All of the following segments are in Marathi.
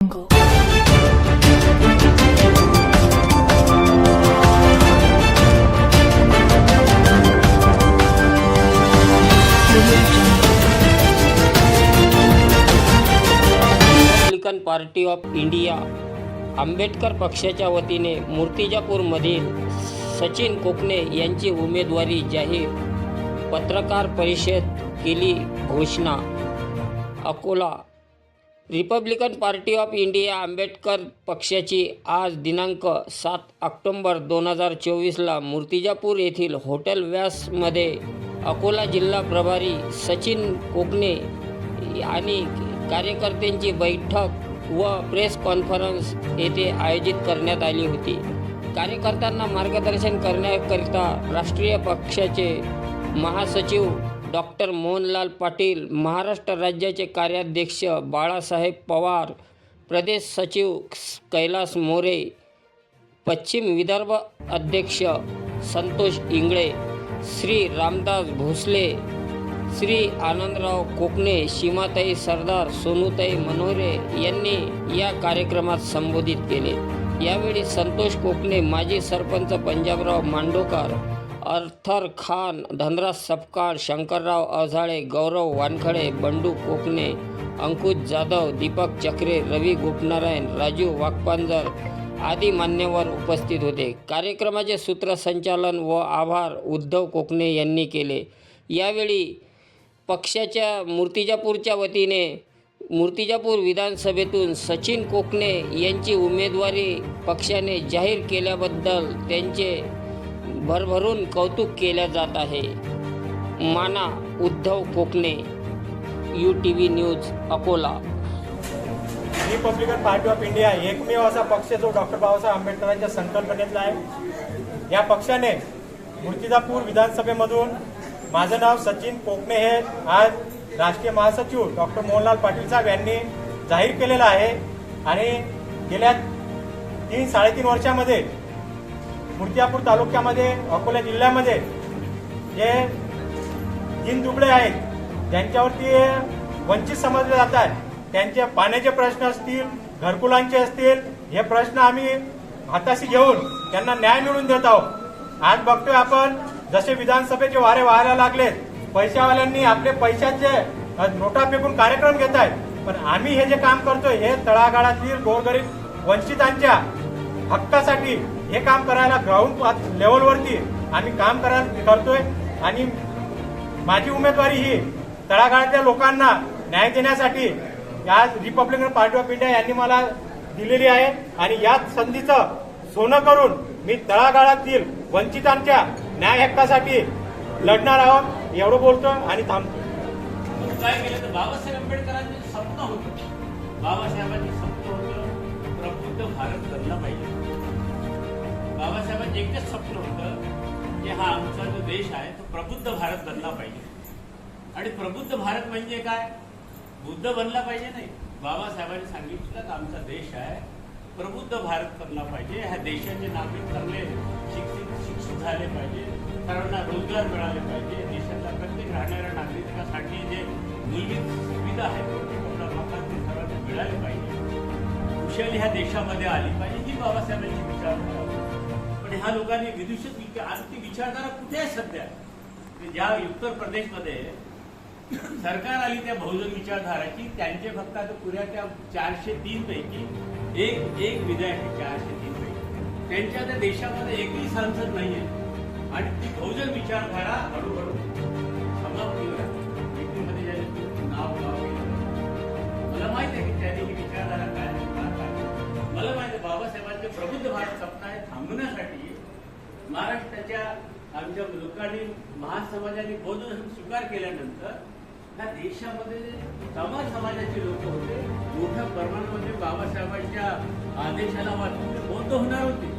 jungle. Republican party of India Ambedkar पक्षाच्या वतीने मूर्तिजापूरमधील सचिन कोकणे यांची उमेदवारी जाहीर पत्रकार परिषद केली घोषणा Akola Republican party of India Ambedkar पक्षाची आज दिनांक सात ऑक्टोंबर दोन हजार चोवीसला मूर्तिजापूर येथील हॉटेल व्यासमध्ये अकोला जिल्हा प्रभारी सचिन कोकणे आणि कार्यकर्त्यांची बैठक व प्रेस कॉन्फरन्स येथे आयोजित करण्यात आली होती. कार्यकर्त्यांना मार्गदर्शन करण्याकरिता राष्ट्रीय पक्षाचे महासचिव डॉक्टर मोहनलाल पाटील महाराष्ट्र राज्याचे कार्याध्यक्ष बाळासाहेब पवार प्रदेश सचिव कैलास मोरे पश्चिम विदर्भ अध्यक्ष संतोष इंगळे श्री रामदास भोसले श्री आनंदराव कोकणे सीमाताई सरदार सोनूताई मनोरे यांनी या कार्यक्रमात संबोधित केले. यावेळी संतोष कोकणे माजी सरपंच पंजाबराव मांडोकर अर्थर खान धनराज सपकाळ शंकरराव अवझाळे गौरव वानखडे बंडू कोकणे अंकुश जाधव दीपक चक्रे रवी गोपनारायण राजू वाघपांजर आदी मान्यवर उपस्थित होते. कार्यक्रमाचे सूत्रसंचालन व आभार उद्धव कोकणे यांनी केले. यावेळी पक्षाच्या मूर्तिजापूरच्या वतीने मूर्तिजापूर विधानसभेतून सचिन कोकणे यांची उमेदवारी पक्षाने जाहीर केल्याबद्दल त्यांचे भरभरून कौतुक केल्या जात आहे. Mana Uddhav Kokane U T V news Akola. Republican party of India एकमेव असा पक्ष जो डॉक्टर बाबासाहेब आंबेडकरांच्या संकल्पनेतला आहे. या पक्षाने मूर्तिजापूर विधानसभेमधून माझं नाव सचिन कोकणे हे आज राष्ट्रीय महासचिव डॉक्टर मोहनलाल पाटील साहेब यांनी जाहीर केलेलं आहे. आणि गेल्या तीन साडेतीन वर्षामध्ये मूर्तिजापूर तालुक्यामध्ये अकोला जिल्ह्यामध्ये जे तीन दुबळे आहेत ज्यांच्यावरती वंचित समजले जात आहेत त्यांचे पाण्याचे प्रश्न असतील घरकुलांचे असतील हे प्रश्न आम्ही हाताशी घेऊन त्यांना न्याय मिळवून देत आहोत. आज बघतोय आपण जसे विधानसभेचे वारे व्हायला लागलेत पैशावाल्यांनी आपले पैशाचे नोटा फेकून कार्यक्रम घेत आहेत पण आम्ही हे जे काम करतोय हे तळागाळातील गोरगरीब वंचितांच्या हक्कासाठी हे काम करायला ग्राउंड लेवलवरती आम्ही काम करायला करतोय. आणि माझी उमेदवारी ही तळागाळातल्या लोकांना न्याय देण्यासाठी आज रिपब्लिकन पार्टी ऑफ इंडिया यांनी मला दिलेली आहे. आणि याच संधीचं सोनं करून मी तळागाळातील वंचितांच्या न्याय हक्कासाठी लढणार आहोत. एवढं बोलतो आणि थांबतो काय केलं तर बाबासाहेब आंबेडकरांचे स्वप्न होतं. बाबासाहेबांचे स्वप्न होतं. प्रबुद्ध भारत घडलं पाहिजे. बाबासाहेबांचे एकच स्वप्न होतं की हा आमचा जो देश आहे तो प्रबुद्ध भारत बनला पाहिजे. आणि प्रबुद्ध भारत म्हणजे काय? बुद्ध बनला पाहिजे नाही. बाबासाहेबांनी सांगितलं की आमचा देश आहे प्रबुद्ध भारत बनला पाहिजे. ह्या देशाचे नागरिक चांगले शिक्षित शिक्षित झाले पाहिजे. सर्वांना रोजगार मिळाले पाहिजे. देशातल्या प्रत्येक राहणाऱ्या नागरिकासाठी जे मूलभूत सुविधा आहेत रोटी कपडा ते सर्वांना मिळाले पाहिजे. कुशल ह्या देशामध्ये आली पाहिजे ही बाबासाहेबांची विचार पण ह्या लोकांनी विदूषित आणि ती विचारधारा कुठे आहे सध्या? म्हणजे ज्या उत्तर प्रदेशमध्ये सरकार आली त्या बहुजन विचारधाराची त्यांचे फक्त आता पुऱ्या त्या चारशे तीन पैकी एक एक विधायक आहे चारशे तीन पैकी. त्यांच्या त्या देशामध्ये एकही सांसद नाहीये. आणि ती बहुजन विचारधारा हळूहळू समाप्ती व्यक्तीमध्ये ज्या नाव मला माहीत आहे की त्यांनी ही विचारधारा काय काय मला माहीत आहे प्रबुद्ध भारत स्वप्न आहे थांबवण्यासाठी महाराष्ट्राच्या आमच्या लोकांनी महासमाजाने बौद्ध धर्म स्वीकार केल्यानंतर त्या देशामध्ये तमा समाजाचे लोक होते. मोठ्या प्रमाणामध्ये बाबासाहेबांच्या आदेशाला वाचून ते बौद्ध होणार होते.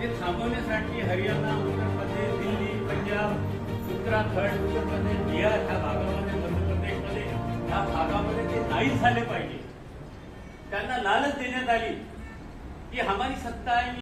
ते थांबवण्यासाठी हरियाणा उत्तर प्रदेश दिल्ली पंजाब उत्तराखंड उत्तर प्रदेश बिहार ह्या भागामध्ये मध्य प्रदेशमध्ये ह्या भागामध्ये ते नाही झाले पाहिजे. त्यांना लालच देण्यात आली. की हमारी सत्ता आहे